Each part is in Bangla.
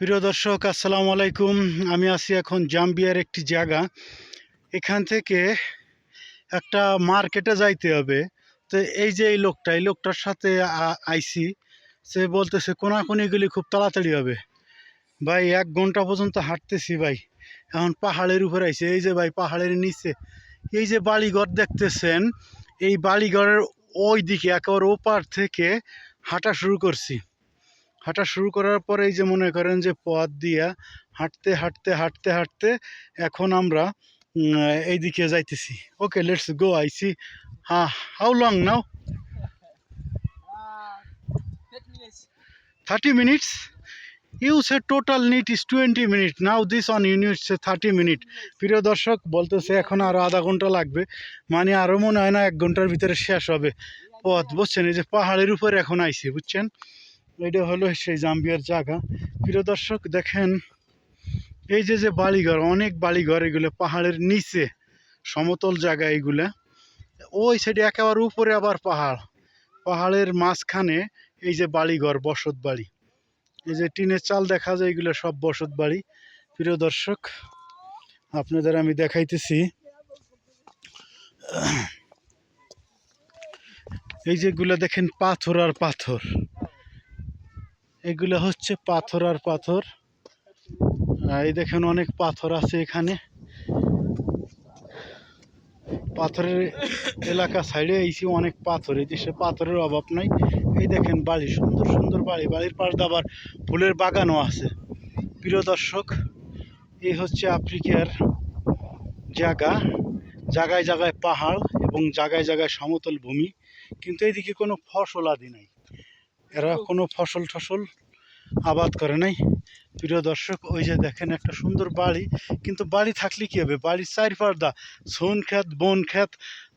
প্রিয় দর্শক, আসসালামু আলাইকুম। আমি আছি এখন জাম্বিয়ার একটি জায়গা। এখান থেকে একটা মার্কেটে যাইতে হবে। তো এই যে এই লোকটা, এই লোকটার সাথে আইসি সে বলতেছে কোনাকুনি গেলে খুব তাড়াতাড়ি হবে। ভাই, এক ঘণ্টা পর্যন্ত হাঁটতেছি ভাই। এখন পাহাড়ের উপর আইছে। এই যে ভাই, পাহাড়ের নিচে। এই যে বাড়িঘর দেখতেছেন, এই বাড়িঘরের ওই দিকে একেবারে ওপার থেকে হাঁটা শুরু করছি। হাঁটা শুরু করার পরে এই যে মনে করেন যে পথ দিয়া হাঁটতে হাঁটতে হাঁটতে হাঁটতে এখন আমরা এইদিকে যাইতেছি। ওকে লেটস গো আইসি হ্যাঁ how long now thirty minutes you say total net is twenty minute now this on unit say thirty minute প্রিয় দর্শক, বলতেছে এখন আরও আধা ঘণ্টা লাগবে। মানে আরও মনে হয় না এক ঘণ্টার ভিতরে শেষ হবে। পথ, বুঝছেন? এই যে পাহাড়ের উপরে এখন আইছি, বুঝছেন? এটা হলো সেই জাম্বিয়ার জায়গা। প্রিয় দর্শক, দেখেন, এই যে যে বাড়িঘর অনেক বাড়িঘর এগুলো পাহাড়ের নিচে, সমতল জায়গা এগুলা। ওই সাইডে একেবারে উপরে আবার পাহাড়। পাহাড়ের মাঝখানে এই যে বাড়িঘর বসত বাড়ি। এই যে টিনের চাল দেখা যায়, এগুলো সব বসত বাড়ি। প্রিয় দর্শক, আপনাদের আমি দেখাইতেছি। এই যেগুলো দেখেন, পাথর আর পাথর। এগুলো হচ্ছে পাথর আর পাথর। এই দেখেন অনেক পাথর আছে এখানে। পাথরের এলাকা সাইডে এইছি অনেক পাথর, এই দেশে পাথরের অভাব নাই। এই দেখেন বাড়ি সুন্দর সুন্দর বাড়ি বাড়ির পাশ আবার ফুলের বাগানও আছে। প্রিয় দর্শক, এই হচ্ছে আফ্রিকার জায়গা। জায়গায় জায়গায় পাহাড় এবং জায়গায় জায়গায় সমতল ভূমি। কিন্তু এইদিকে কোনো ফসল আদি নাই। এরা কোনো ফসল টসল আবাদ করে নাই। প্রিয় দর্শক ওই যে দেখেন একটা সুন্দর বাড়ি কিন্তু বাড়ি থাকলে কি হবে? বাড়ির চার পার্দা সোন ক্ষেত বন ক্ষেত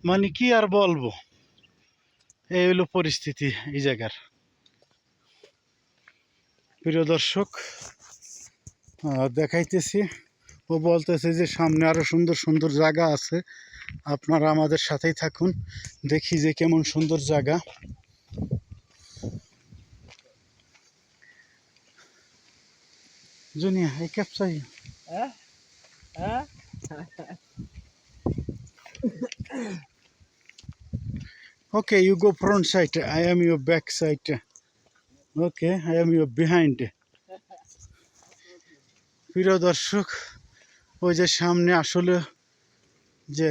মানে কি আর বলব? এই হলো পরিস্থিতি এই জায়গার। প্রিয় দর্শক দেখাইতেছি ও বলতেছে যে সামনে আরও সুন্দর সুন্দর জায়গা আছে। আপনারা আমাদের সাথেই থাকুন দেখি যে কেমন সুন্দর জায়গা। জুনিয়া এই ক্যাপসাই? Okay, you go front side. I am your back side. Okay, I am your behind. প্রিয় দর্শক ওই যে সামনে আসলে যে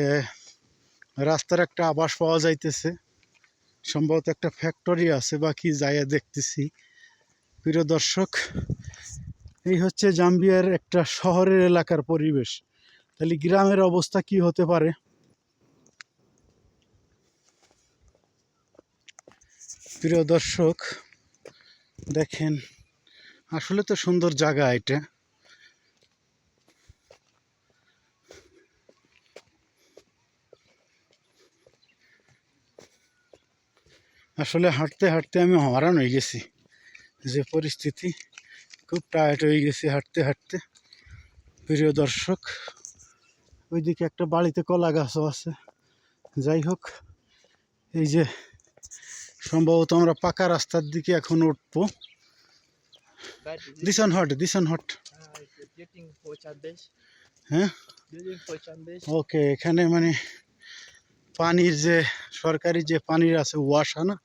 রাস্তার একটা আবাস পাওয়া যাইতেছে সম্ভবত একটা ফ্যাক্টরি আছে বা কি যাইয়া দেখতেছি প্রিয় দর্শক এই হচ্ছে জাম্বিয়ার একটা শহরের এলাকার পরিবেশ। তাহলে গ্রামের অবস্থা কি হতে পারে? প্রিয় দর্শক, দেখেন, আসলে তো সুন্দর জায়গা এটা। আসলে হাঁটতে হাঁটতে আমি হরান হয়ে গেছি যে পরিস্থিতি। খুব টায়ার্ড হয়ে গেছি হাঁটতে হাঁটতে প্রিয় দর্শক, ওইদিকে একটা বাড়িতে কলা গাছও আছে যাই হোক, এই যে সম্ভবত আমরা পাকা রাস্তার দিকে এখন উঠবো দিশন হট দিশন হট. হ্যাঁ. ওকে, এখানে মানে পানির যে, সরকারি যে পানির আছে ওয়াশা না,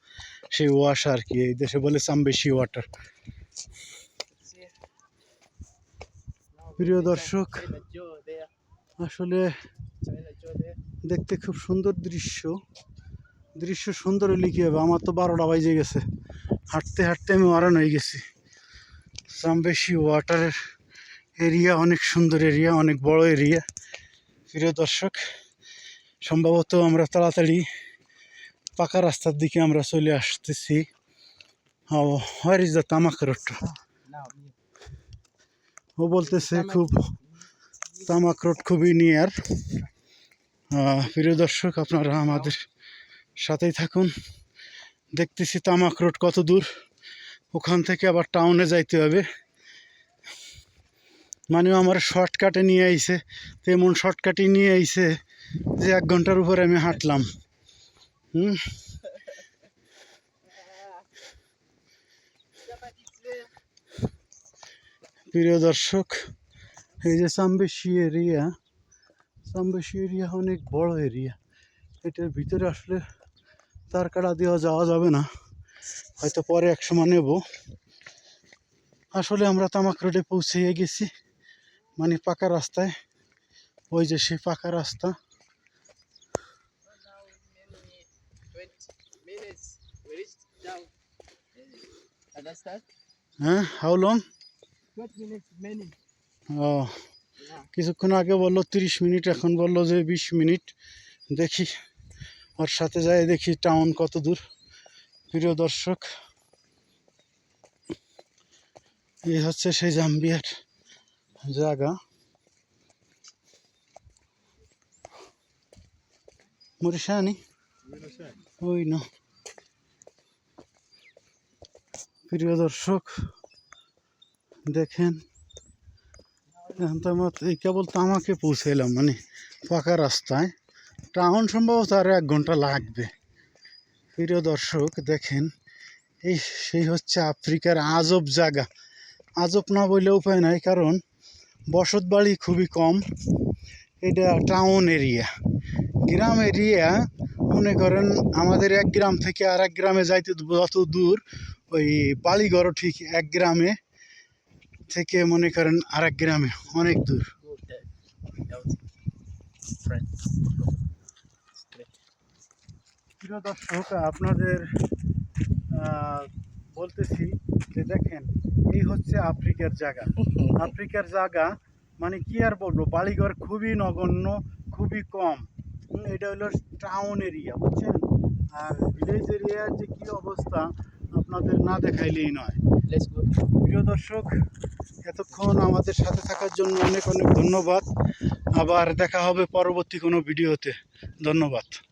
সেই ওয়াশা আর কি, এই দেশে বলে সামবেশি ওয়াটার প্রিয় দর্শক, আসলে দেখতে খুব সুন্দর দৃশ্য। দৃশ্য সুন্দর হলে কী হবে? আমার তো বারোটা বাজে গেছে। হাঁটতে হাঁটতে আমি মারান হয়ে গেছি। সামবেশি ওয়াটারের এরিয়া অনেক সুন্দর এরিয়া অনেক বড় এরিয়া প্রিয় দর্শক, সম্ভবত আমরা তাড়াতাড়ি পাকা রাস্তার দিকে আমরা চলে আসতেছি। হোয়ার ইজ দ্য তামাক রোড. ও বলতেছে খুব তামাক রোড খুবই নিয়ার প্রিয় দর্শক আপনারা আমাদের সাথেই থাকুন। দেখতেছি তামাক রোড কত দূর। ওখান থেকে আবার টাউনে যাইতে হবে। মানে আমার শর্টকাটে নিয়ে আইছে। তেমন শর্টকাটে নিয়ে আইছে যে এক ঘণ্টার উপরে আমি হাঁটলাম। হুম? প্রিয় দর্শক, এই যে সামবেশি এরিয়া সামবেশি এরিয়া অনেক বড় এরিয়া এটার ভিতরে আসলে তার কাটা দেওয়া যাওয়া যাবে না হয়তো পরে এক সময় নেব আসলে আমরা তামাক রোডে পৌঁছে গেছি মানে পাকা রাস্তায় ওই যে সেই পাকা রাস্তা? হ্যাঁ হাউ লং. ও কিছুক্ষণ আগে বলল তিরিশ মিনিট এখন বলল যে বিশ মিনিট। দেখি ওর সাথে যাই দেখি টাউন কত দূর। প্রিয় দর্শক এই হচ্ছে সেই জাম্বিয়ার জায়গা। মরিশানি ওই না। প্রিয় দর্শক দেখেন। আমার এই কেবল তামাকে পৌঁছে এলাম মানে পাকা রাস্তায়। টাউন সম্ভবত আরও এক ঘণ্টা লাগবে। প্রিয় দর্শক, দেখেন, এই সেই হচ্ছে আফ্রিকার আজব জায়গা। আজব না বললে উপায় নাই, কারণ বসত বাড়ি খুবই কম। এটা টাউন এরিয়া গ্রাম এরিয়া মনে করেন আমাদের এক গ্রাম থেকে আর এক গ্রামে যাইতে যত দূর, ওই বাড়িঘরও ঠিক এক গ্রামে। থেকে মনে করেন আর এক গ্রামে অনেক দূর. প্রিয় দর্শক আপনাদের বলতেছি যে দেখেন এই হচ্ছে আফ্রিকার জায়গা। আফ্রিকার জায়গা মানে কি আর বলব বাড়িঘর খুবই নগণ্য খুবই কম। এটা হলো টাউন এরিয়া বুঝছেন? আর ভিলেজ এরিয়ার যে কি অবস্থা আপনাদের না দেখাইলেই নয়। প্রিয় দর্শক এতক্ষণ আমাদের সাথে থাকার জন্য অনেক অনেক ধন্যবাদ। আবার দেখা হবে পরবর্তী কোনো ভিডিওতে। ধন্যবাদ।